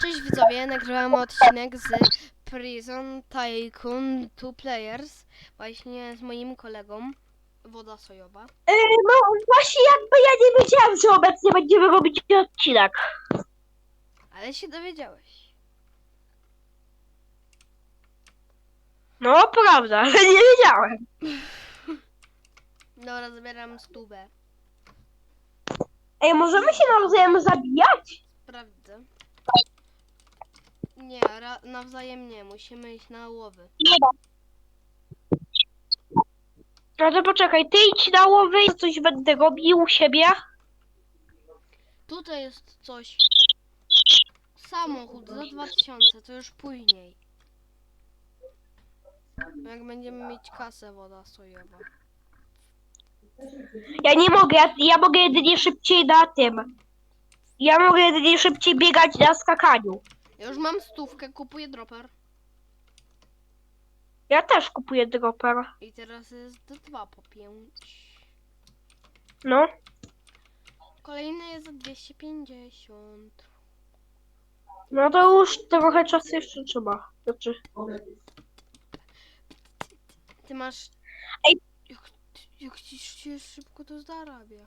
Cześć widzowie, nagrywamy odcinek z Prison Tycoon 2 Players właśnie z moim kolegą Woda Sojowa. Yy, no właśnie jakby ja nie wiedziałem, że obecnie będziemy robić odcinek. Ale się dowiedziałeś. No prawda, ale nie wiedziałem. Dobra, zabieram stówę. Ej, możemy się nawzajem zabijać? Sprawdzę. Nie, ra- nawzajem nie, musimy iść na łowy. Nie. No to poczekaj, ty idź na łowy i coś będę robił u siebie. Tutaj jest coś. Samochód za 2000, to już później. Jak będziemy mieć kasę Woda Sojowa. Ja nie mogę, ja, ja mogę jedynie szybciej na tym. Ja mogę jedynie szybciej biegać na skakaniu. Ja już mam stówkę, kupuję dropper. Ja też kupuję dropper. I teraz jest 2 po 5. No. Kolejny jest za 250. No to już trochę czasu jeszcze trzeba. Znaczy. Ty masz. Ej. Jak, jak ci się szybko to zarabia.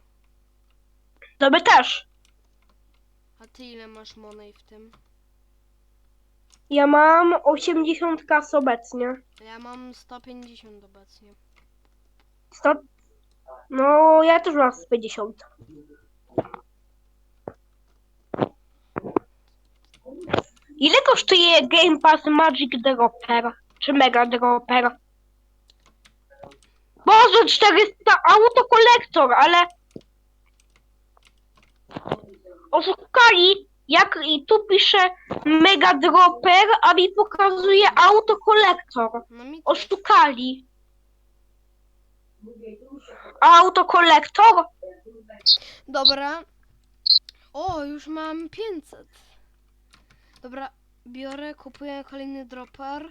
To też. A ty ile masz monej w tym? Ja mam 80 kas obecnie. Ja mam 150 obecnie. Sto... No, ja też mam z 50. Ile kosztuje Game Pass Magic Dropper? Czy Mega Dropper? Boże, 400 autokolektor, ale... Oszukali, jak i tu pisze Mega Dropper, a mi pokazuje autokolektor. No mi. Oszukali. Autokolektor? Dobra. O, już mam 500. Dobra, biorę, kupuję kolejny dropper.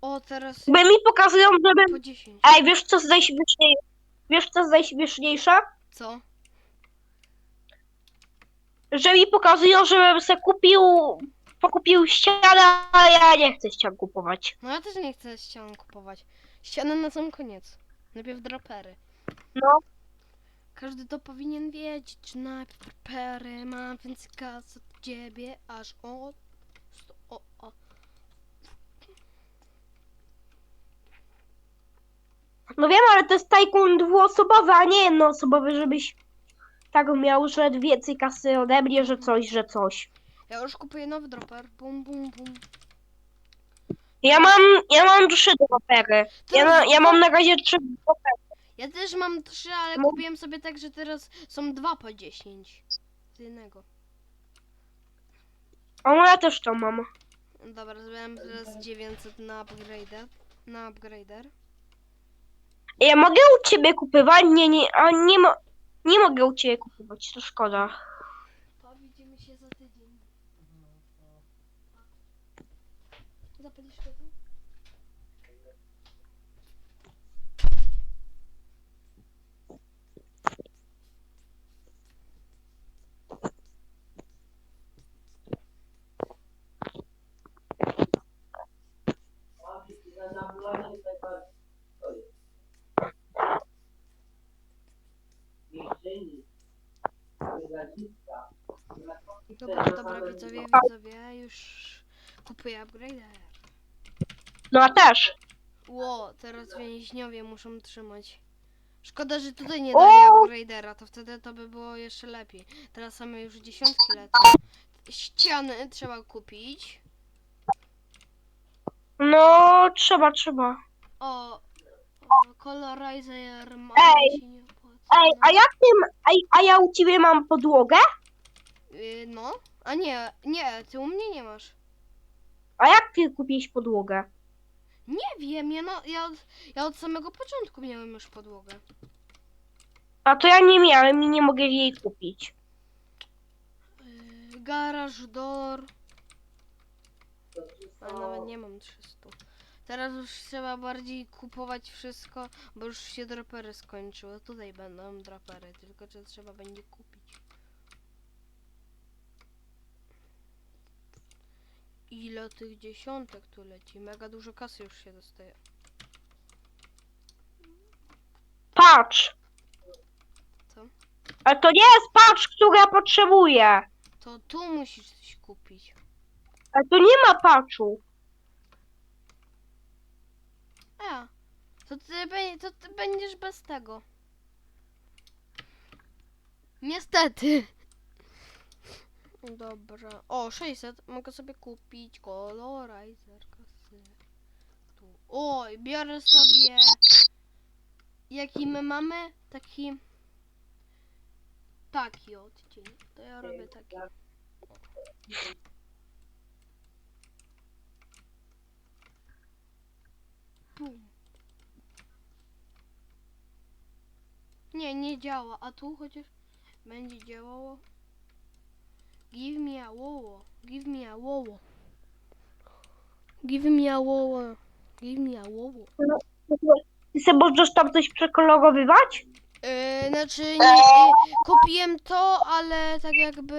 O, teraz By mi pokazują, żebym... po 10. Ej, wiesz co jest najśmieszniejsze? Wiesz co jest najśmieszniejsze? Co? Że mi pokazują, żebym se kupił... Pokupił ścianę, a ja nie chcę ścian kupować. No ja też nie chcę ścian kupować. Ściany na sam koniec. Najpierw dropery. No. Każdy to powinien wiedzieć, że najpierw dropery ma więcej kasy od ciebie, aż o... o, o. No wiem, ale to jest tajkun dwuosobowy, a nie jednoosobowy, żebyś tak miał, że więcej kasy ode mnie, że coś, że coś. Ja już kupuję nowy dropper. Bum, bum, bum. Ja mam, ja mam trzy dropery. Ja, na, ja mam na razie trzy dropery. Ja też mam trzy, ale No. kupiłem sobie tak, że teraz są dwa po 10. Z jednego. O, no ja też to mam. Dobra, zrobiłem teraz 900 na upgrader. Na upgrader. Ja mogę u ciebie kupywać? Nie, nie, a nie, mo nie mogę u ciebie kupować, to szkoda. To widzimy się za tydzień. Zapalisz to? Dobra, dobra, widzowie, widzowie, już kupuję upgrader. No a też. Ło, teraz więźniowie muszą trzymać. Szkoda, że tutaj nie O! daje upgradera, to wtedy to by było jeszcze lepiej. Teraz same już dziesiątki lecą. Ściany trzeba kupić. No, trzeba, trzeba. O, o colorizer ma Ej. Ej, a jak ty, a, a ja u ciebie mam podłogę? Y, no, a nie, nie, ty u mnie nie masz. A jak ty kupiłeś podłogę? Nie wiem, ja, no, ja, od, ja od samego początku miałem już podłogę. A to ja nie miałem i nie mogę jej kupić. Yy, garaż, door. Ale nawet nie mam 300. Teraz już trzeba bardziej kupować wszystko, bo już się dropery skończyły. Tutaj będą dropery, tylko że trzeba będzie kupić. Ile tych dziesiątek tu leci? Mega dużo kasy już się dostaje. Patrz! Co? Ale to nie jest patrz, który ja potrzebuję. To tu musisz coś kupić. Ale tu nie ma patchu. A, to ty, to ty będziesz bez tego. Niestety. Dobra. O, 600. Mogę sobie kupić kolorizer kasy. Tu. Oj, biorę sobie... Jaki my mamy? Taki... Taki odcień. To ja robię taki. Pum. Nie, nie działa. A tu chociaż będzie działało. Give me a wowo. Give me a wowo. Give me a wowo. Give me a wowo. Ty sobie możesz tam coś przekolorowywać? Yy, znaczy, nie, yy, kupiłem to, ale tak jakby...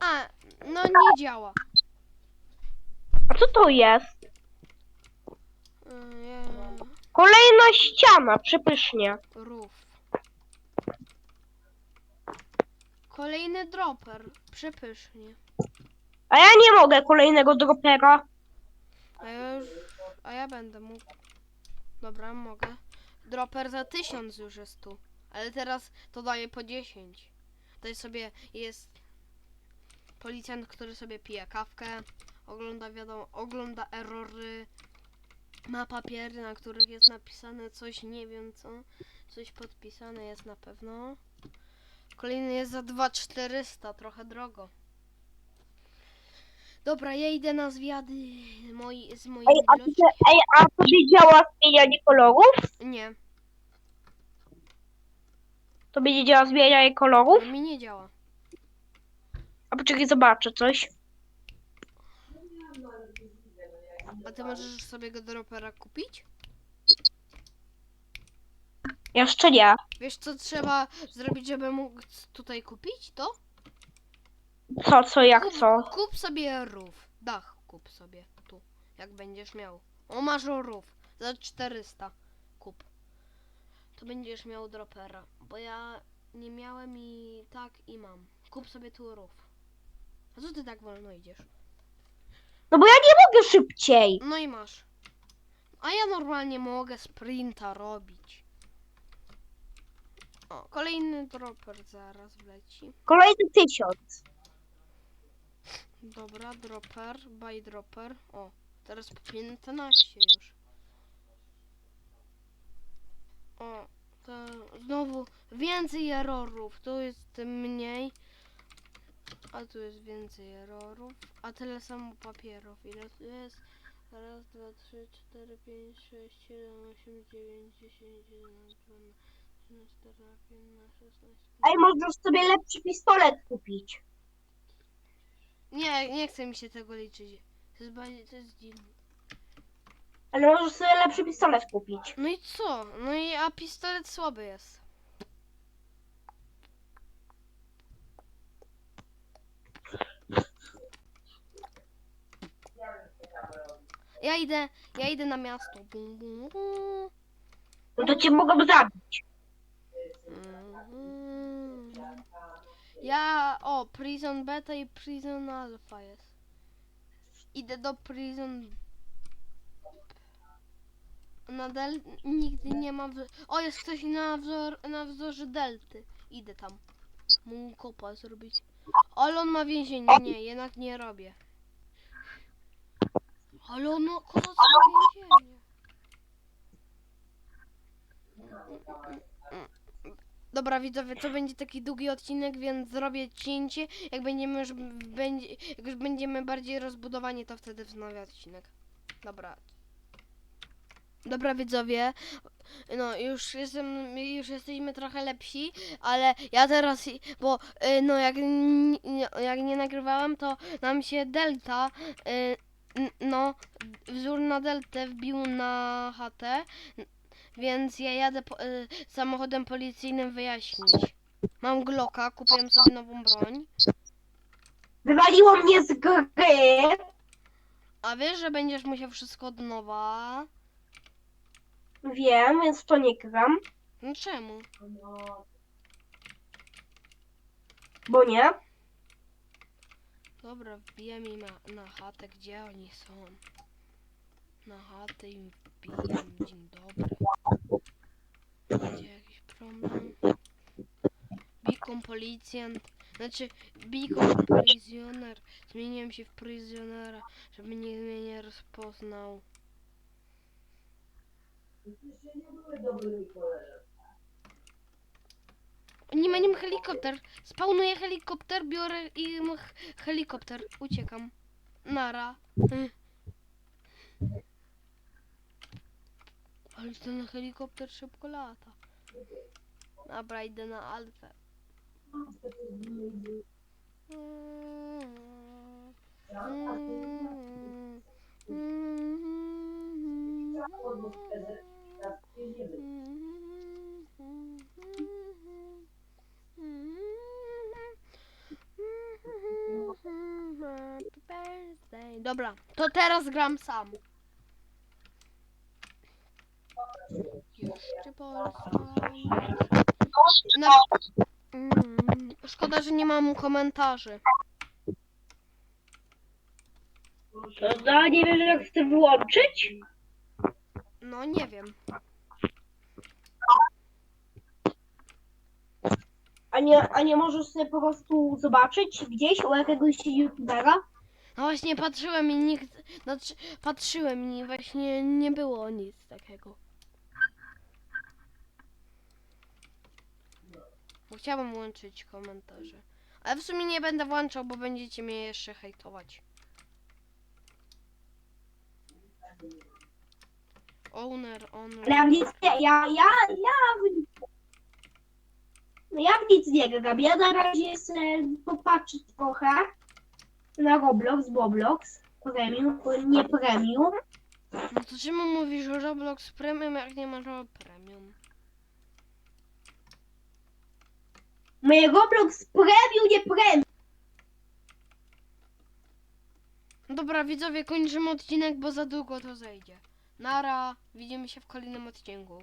A, no nie działa. A co to jest? Yy, Kolejna ściana, przepysznie. Rów. Kolejny dropper. Przepysznie. A ja nie mogę kolejnego dropera. A ja już... A ja będę mógł. Dobra, mogę. Dropper za tysiąc już jest tu. Ale teraz to daje po 10. Tutaj sobie jest policjant, który sobie pije kawkę, ogląda wiadomo, ogląda errory, ma papiery, na których jest napisane coś, nie wiem co, coś podpisane jest na pewno. Kolejny jest za 2400, trochę drogo. Dobra, ja idę na zwiady moi, z moimi Ej, a, ty, ej, a tobie działa zmienianie kolorów? Nie, Tobie nie działa zmienianie kolorów? mi nie działa. A poczekaj, zobaczę coś. A ty możesz sobie go dropera kupić? Jeszcze nie. Wiesz co trzeba zrobić, żeby mógł tutaj kupić to? Co, co, jak Kup, co? kup sobie rów. Dach kup sobie tu, jak będziesz miał. O, masz rów. Za 400 kup. To będziesz miał dropera, bo ja nie miałem i tak i mam. Kup sobie tu rów. A co ty tak wolno idziesz? No bo ja nie mogę szybciej. No i masz. A ja normalnie mogę sprinta robić. O, kolejny dropper zaraz wleci. Kolejny tysiąc. Dobra, dropper, buy dropper. O, teraz po 15 już. O, to znowu więcej errorów. Tu jest mniej. A tu jest więcej errorów. A tyle samo papierów. Ile tu jest? Raz, dwa, trzy, cztery, pięć, sześć, siedem, osiem, dziewięć, dziesięć, jedenaście, dwanaście, trzynaście, czternaście, piętnaście, szesnaście. Ej, możesz sobie lepszy pistolet kupić. Nie, nie chce mi się tego liczyć. To jest, bardziej- to jest dziwne. Ale możesz sobie lepszy pistolet kupić. No i co? No i a pistolet słaby jest. Ja idę, ja idę na miasto. Bum, bum, bum. No to cię mogą zabić. Mhm. Ja, o, Prison Beta i Prison Alpha jest. Idę do Prison... Na del... Nigdy nie ma... O, jest ktoś na, wzor... na wzorze Delty. Idę tam. Mu kopa zrobić. Ale on ma więzienie. Nie, jednak nie robię. Ale on ma kozackie więzienie. Dobra widzowie, to będzie taki długi odcinek, więc zrobię cięcie. Jak będziemy już, będzie, jak już będziemy bardziej rozbudowani, to wtedy wznowię odcinek. Dobra. Dobra widzowie, no już jestem, już jesteśmy trochę lepsi, ale ja teraz, bo y, no jak, jak nie nagrywałem, to nam się delta, y, no wzór na deltę wbił na chatę, więc ja jadę po, y, samochodem policyjnym wyjaśnić. Mam Glocka, kupiłem sobie nową broń. Wywaliło mnie z gry. A wiesz, że będziesz musiał wszystko od nowa? Wiem, więc to nie gram. No czemu? Bo nie. Dobra, wbijam im na, chatę, gdzie oni są. Na chatę im wbijam, dzień dobry. Będzie jakiś problem? Beacon policjant, znaczy Beacon pryzjoner. Zmieniłem się w pryzjonera, żeby nikt mnie nie rozpoznał. Nie ma nim helikopter. Spawnuję helikopter, biorę i m- ch- helikopter. Uciekam. Nara. Mm. Ale ten helikopter szybko lata. Dobra, idę na alfę. Dobra, to teraz gram sam. Jeszcze Polska. No, mm, szkoda, że nie mam komentarzy. To nie wiem, jak chcę wyłączyć. No nie wiem. A nie, a nie możesz sobie po prostu zobaczyć gdzieś u jakiegoś youtubera? No właśnie patrzyłem i nikt. Znaczy, patrzyłem i właśnie nie było nic takiego. Bo chciałbym łączyć komentarze. Ale w sumie nie będę włączał, bo będziecie mnie jeszcze hejtować. Owner, owner. Ja w nic nie, ja, ja, ja w nic, no ja w nic nie gram. Ja na razie sobie popatrzę trochę na Roblox, Boblox, Premium, nie Premium. No to czemu mówisz o Roblox Premium, jak nie masz o Premium? Moje Roblox Premium, nie Premium. Dobra, widzowie, kończymy odcinek, bo za długo to zejdzie. Nara, widzimy się w kolejnym odcinku.